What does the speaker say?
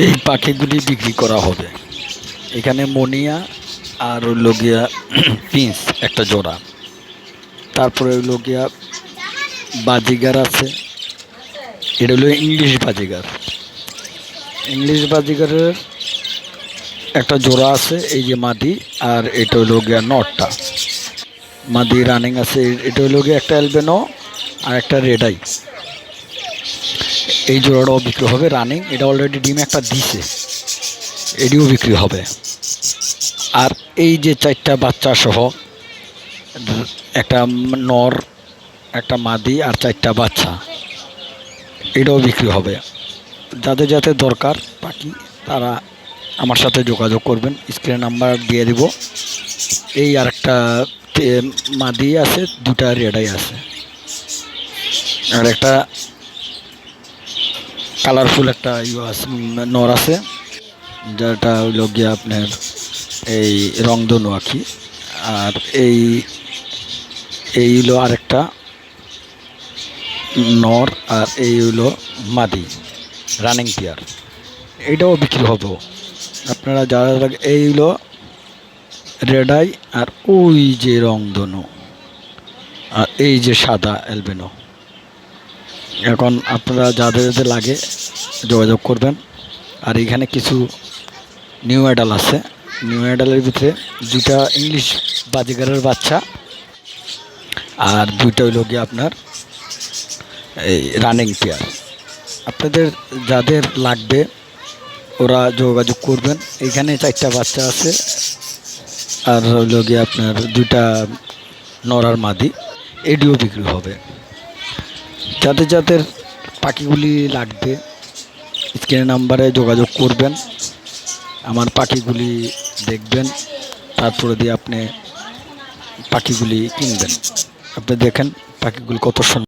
এই পাখিগুলি বিক্রি করা হবে। এখানে মনিয়া আর হইল গিয়া একটা জোড়া। তারপরে হইল গিয়া বাজিগার আছে। এটা হলো ইংলিশ বাজিগার। ইংলিশ বাজিগারের একটা জোড়া আছে, এই যে মাদি, আর এটা হলো গিয়া নটটা। মাদি রানিং আছে, এটা হলো গিয়া একটা অ্যালবেনো আর একটা রেডাই এই জোড়াটাও বিক্রি হবে রানিং এটা অলরেডি ডিম একটা দিছে। এটিও বিক্রি হবে। আর এই যে চারটা বাচ্চা সহ, একটা নর, একটা মাদি আর চারটা বাচ্চা, এটাও বিক্রি হবে। যাদের যাতে দরকার পাখি তারা আমার সাথে যোগাযোগ করবেন স্ক্রিন নাম্বার দিয়ে দিব। এই আর একটা মাদি আছে, দুটা রেডাই আছে। আর একটা কালারফুল একটা ইয়ে আছে নর আছে। যেটা হইল গিয়ে আপনার এই রংধনু আঁকি আর এই এই হলো আরেকটা নর আর এই হইল মাদি রানিং পেয়ার এটাও বিক্রি হবে। আপনারা যারা যারা- এই হলো রেডাই আর ওই যে রংধনু আর এই যে সাদা অ্যালবেনো এখন আপনারা যাদের যাদের লাগে যোগাযোগ করবেন। আর এখানে কিছু নিউ অ্যাডাল আছে। নিউ অ্যাডালের ভিতরে দুইটা ইংলিশ বাজিগারের বাচ্চা, আর দুইটা হইল গিয়ে আপনার এই রানিং পেয়ার আপনাদের যাদের লাগবে, ওরা যোগাযোগ করবেন। এখানে চারটা বাচ্চা আছে, আর হইল গিয়ে আপনার দুইটা নরার মাদি। এডিও বিক্রি হবে। যাদের যাদের পাখিগুলি লাগবে স্ক্রিনের নাম্বারে যোগাযোগ করবেন, আমার পাখিগুলি দেখবেন, তারপরে দিয়ে আপনি পাখিগুলি কিনবেন। আপনি দেখেন পাখিগুলি কত সুন্দর